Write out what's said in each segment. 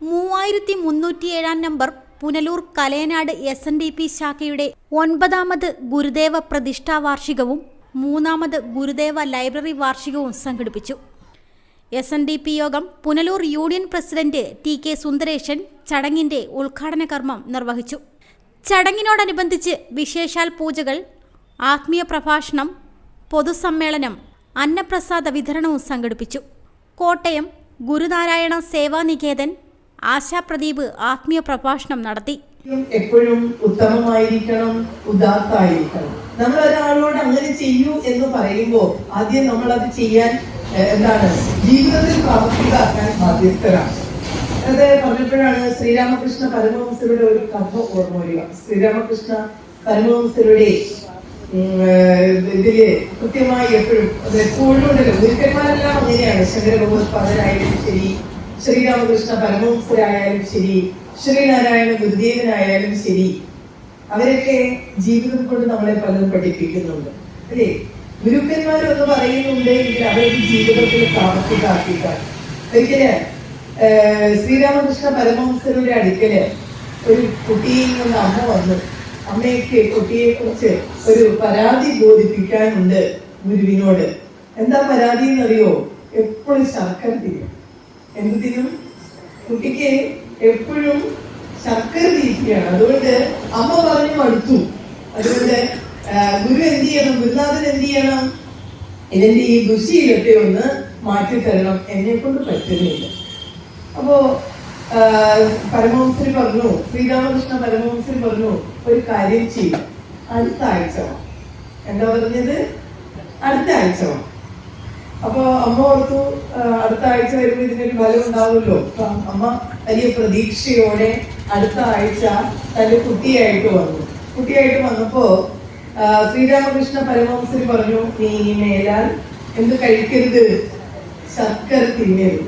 മൂവായിരത്തി മുന്നൂറ്റി ഏഴാം number Punalur Kalayanad S N D P ശാഖയുടെ ഒൻപതാമത് ഗുരുദേവ പ്രതിഷ്ഠാ വാർഷികവും മൂന്നാമത് ഗുരുദേവ ലൈബ്രറി വാർഷികവും സംഘടിപ്പിച്ചു. എസ് എൻ ഡി പി യോഗം Punalur union president T K Sundaresan ചടങ്ങിന്റെ ഉദ്ഘാടന കർമ്മം നിർവഹിച്ചു. ചടങ്ങിനോടനുബന്ധിച്ച് വിശേഷാൽ പൂജകൾ ആത്മീയ പ്രഭാഷണം പൊതുസമ്മേളനം അന്നപ്രസാദ വിതരണവും സംഘടിപ്പിച്ചു. കോട്ടയം ഗുരുനാരായണ സേവാനികേതൻ ആശാപ്രദീപ് ആത്മീയ പ്രഭാഷണം നടത്തി. എപ്പോഴും ഉത്തമമായിരിക്കണം ഉദാത്തായിരിക്കണം. നമ്മൾ ഒരാളോട് അങ്ങനെ ചെയ്യൂ എന്ന് പറയുമ്പോൾ ആദ്യം നമ്മൾ അത് ചെയ്യാൻ എന്താണ് ജീവിതത്തിൽ പ്രാവർത്തികമാക്കാൻ ബാധ്യസ്ഥരാണ്. അത് പറഞ്ഞപ്പോഴാണ് ശ്രീരാമകൃഷ്ണ പരമഹംസരുടെ ഒരു കഥ ഓർമ്മ വരിക. ശ്രീരാമകൃഷ്ണ പരമഹംസരുടെ ഇതിൽ കൃത്യമായി എപ്പോഴും അത് എപ്പോഴും ഗുരുക്കന്മാരെല്ലാം അങ്ങനെയാണ്. ശങ്കരഭഗവത്പാദരായാലും ശരി ശ്രീരാമകൃഷ്ണ പരമഹംസരായാലും ശരി ശ്രീനാരായണ ഗുരുദേവനായാലും ശരി അവരൊക്കെ ജീവിതം കൊണ്ട് നമ്മളെ പലതും പഠിപ്പിക്കുന്നുണ്ട്. അല്ലേ? ഗുരുക്കന്മാരൊന്ന് പറയുന്നുണ്ട് എങ്കിൽ അവരുടെ ജീവിതത്തിൽ പ്രാവർത്തികമാക്കിയിട്ടാണ് ഒരിക്കൽ ശ്രീരാമകൃഷ്ണ പരമഹംസരുടെ അടുക്കൽ ഒരു കുട്ടിയിൽ നിന്ന് അമ്മ വന്നു. അമ്മയ്ക്ക് കുട്ടിയെ കുറിച്ച് ഒരു പരാതി ബോധിപ്പിക്കാനുണ്ട് ഗുരുവിനോട്. എന്താ പരാതി എന്നറിയോ? എപ്പോഴും ശർക്കര തിരും എന്ത് തിരും കുട്ടിക്ക് എപ്പോഴും ശർക്കര തീറ്റിയാണ്. അതുകൊണ്ട് അമ്മ പറഞ്ഞു അടുത്തു. അതുകൊണ്ട് ഗുരു എന്ത് ചെയ്യണം? ഗുരുനാഥൻ എന്ത് ചെയ്യണം? ഇതിന്റെ ഈ ദുശീലത്തെ ഒന്ന് മാറ്റി തരണം എന്നെ കൊണ്ട് പറ്റുന്നില്ല. അപ്പോ പരമവംസരി പറഞ്ഞു ശ്രീരാമകൃഷ്ണ പരമവംസരി പറഞ്ഞു ഒരു കാര്യം ചെയ്യും. അടുത്ത ആഴ്ച എന്താ പറഞ്ഞത്? അടുത്ത ആഴ്ച. അപ്പൊ അമ്മ ഓർത്തു അടുത്ത ആഴ്ച വരുമ്പോൾ ഇതിനൊരു ഫലം ഉണ്ടാവുമല്ലോ. അമ്മ വലിയ പ്രതീക്ഷയോടെ അടുത്ത ആഴ്ച തന്റെ കുട്ടിയായിട്ട് വന്നു. കുട്ടിയായിട്ട് വന്നപ്പോ ശ്രീരാമകൃഷ്ണ പരമവംസരി പറഞ്ഞു നീ മേലാൽ എന്ത് കഴിക്കരുത്? ശർക്കര തിന്നരുത്.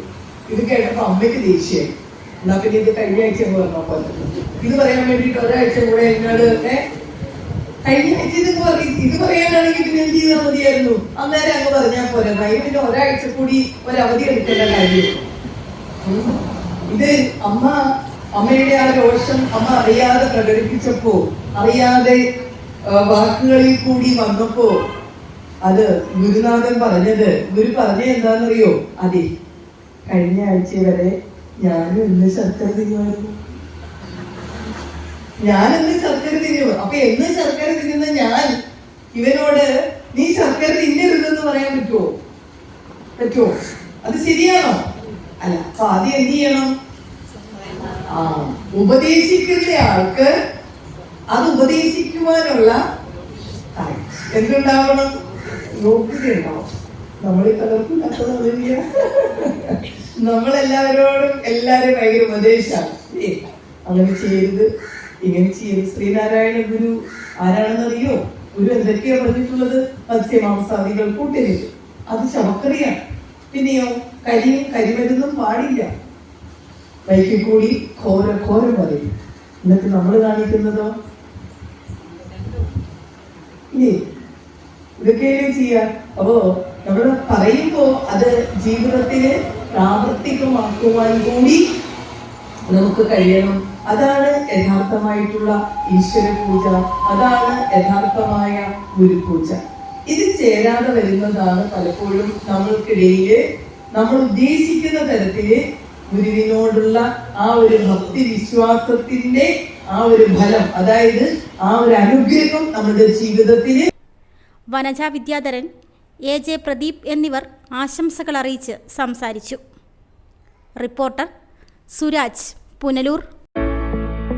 ഇത് കേട്ടപ്പോ അമ്മയ്ക്ക് ദേഷ്യം എന്നാ പിന്നെ ഇത് കഴിഞ്ഞ ആഴ്ച പറഞ്ഞ പോലെ ഇത് പറയാൻ വേണ്ടിട്ട് ഒരാഴ്ച കൂടെ എന്നോട് കഴിഞ്ഞ ആഴ്ച ഇത് പറയാനാണെങ്കിൽ പിന്നെ എന്ത് ചെയ്താൽ മതിയായിരുന്നു? അന്നേരം അങ്ങ് അതിന് പിന്നെ ഒരാഴ്ച കൂടി ഒരവധി എടുക്കേണ്ട കാര്യം. ഇത് അമ്മ അമ്മയുടെ ആ രോഷം അമ്മ അറിയാതെ പ്രകടിപ്പിച്ചപ്പോ അറിയാതെ വാക്കുകളിൽ കൂടി വന്നപ്പോ അത് ഗുരുനാഥൻ പറഞ്ഞത്. ഗുരു പറഞ്ഞ എന്താണെന്നറിയോ? അതെ കഴിഞ്ഞ ആഴ്ച വരെ ഞാനും ഇന്ന് ശർക്കര തിന്നുമായിരുന്നു. ഞാൻ എന്ന് ശർക്കര തിന്നു അപ്പൊ എന്ന് ശർക്കര തിന്നുന്ന ഞാൻ ഇവനോട് നീ ശർക്കര പറയാൻ പറ്റുമോ പറ്റുമോ അത് ശരിയാണോ? അല്ല അപ്പൊ ആദ്യം എന്ത് ചെയ്യണം? ആ ഉപദേശിക്കുന്ന ആൾക്ക് അത് ഉപദേശിക്കുവാനുള്ള. എന്തുണ്ടാവണം? യോഗ്യത നമ്മളെ പലർക്കും അറിയില്ല നമ്മളെല്ലാവരോടും എല്ലാരും ഭയങ്കര ഉപദേശമാണ് അങ്ങനെ ചെയ്യരുത്. ഇങ്ങനെ ചെയ്യരുത്. ശ്രീനാരായണ ഗുരു ആരാണെന്നറിയോ? ഗുരു എന്തൊക്കെയാ പറഞ്ഞിട്ടുള്ളത്? മത്സ്യമാംസാദികൾ കൂട്ടരുത് അത് ശവക്കറിയാണ് പിന്നെയോ കരിയും കരിമരുന്നും പാടില്ല. വൈക്കിൽ കൂടി ഘോര ഘോരം പറയും. എന്നിട്ട് നമ്മൾ കാണിക്കുന്നതോ? ഇല്ലേ? ഇതൊക്കെയല്ലേ ചെയ്യാ? അപ്പോ നമ്മൾ പറയുമ്പോ അത് ജീവിതത്തിൽ പ്രാവർത്തികമാക്കുവാൻ കൂടി നമുക്ക് കഴിയണം. അതാണ് യഥാർത്ഥമായിട്ടുള്ള ഈശ്വര പൂജ. അതാണ് യഥാർത്ഥമായ ഗുരുപൂജ ഇത് ചേരാതെ വരുന്നതാണ് പലപ്പോഴും നമ്മൾക്കിടയിൽ നമ്മൾ ഉദ്ദേശിക്കുന്ന തരത്തിൽ ഗുരുവിനോടുള്ള ആ ഒരു ഭക്തി വിശ്വാസത്തിന്റെ ആ ഒരു ഫലം അതായത് ആ ഒരു അനുഗ്രഹം നമ്മുടെ ജീവിതത്തിൽ വനജ വിദ്യാധരൻ എ ജെ പ്രദീപ് എന്നിവർ ആശംസകൾ അറിയിച്ച് സംസാരിച്ചു. Reporter Suraj Punalur